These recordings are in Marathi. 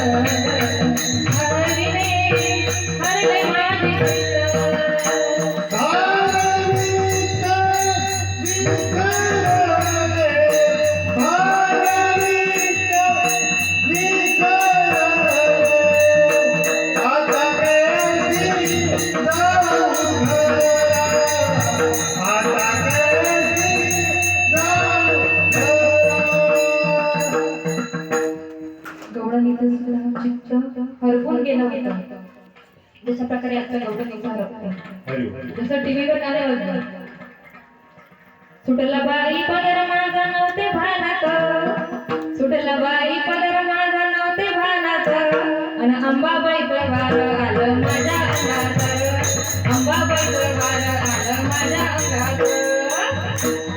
Hey, hey, hey. गौडणीचं सुद्धा चित्त हरपून गेलं होतं. जशा प्रकारे आपल्या गौडणीचं हरपतं जसं टीव्हीवर गाणे वाजतात सुटला बाई पदर माझा नव्हते भानात. सुटला बाई पदर माझा नव्हते भानात. अन अंबाबाई वार आलं माझ्या अंगात अंबाबाई वार आलं माझ्या अंगात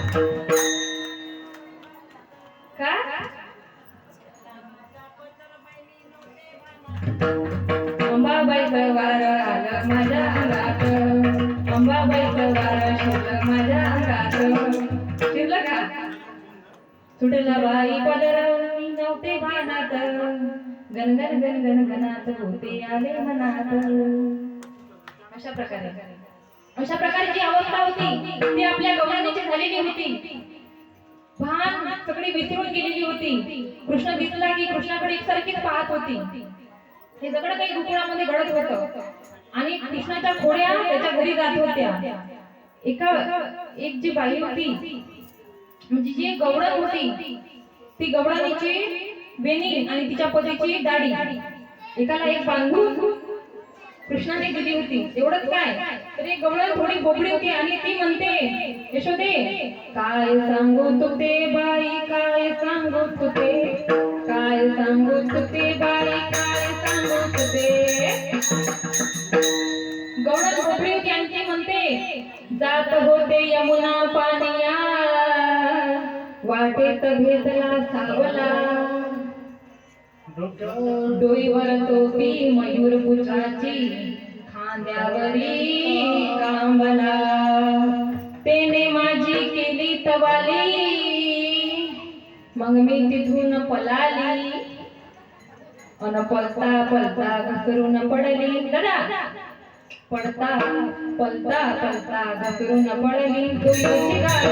अंबाबाई वार आलं माझ्या अंगात अंबाबाई वार शिरलं माझ्या अंगात शिरलं का सुटला बाई पदर मी नव्हते भानात गणगण गणगण गणात होते आले मनात अशा प्रकारे अशा प्रकारची अवस्था होती ती आपल्या गवळणीची झालेली होती भान सगळी विसरून गेलेली होती. कृष्ण दिसला की कृष्णाकडे एकसारखीच पाहत होती. हे सगळं काही गोकुळामध्ये घडत होतं. आणि कृष्णाच्या खोड्या त्याच्या घरी जात होत्या. एका एक जी बाई होती म्हणजे जी गवळण होती ती गवळणीची बेनी आणि तिच्या पतीची दाढी. एकाला एक बांधून कृष्णाने दिली होती. एवढंच काय? तर एक गवळण थोडी बोबडी होती आणि ती म्हणते यशोदे काय सांगू तुते बाई? काय सांगू तुते काय सांगू तू ते जात होते यमुना पानिया. वाटेत भेटला सावला. डोईवर टोपी मयूर पुत्राची खांद्यावरी कांबला. तेने माझी केली तवाली. मग मी तिथून पलाली. अन पलता पलता घसरून पडली. दादा पडता पलता पलता घसरून पडली तुझी गाठ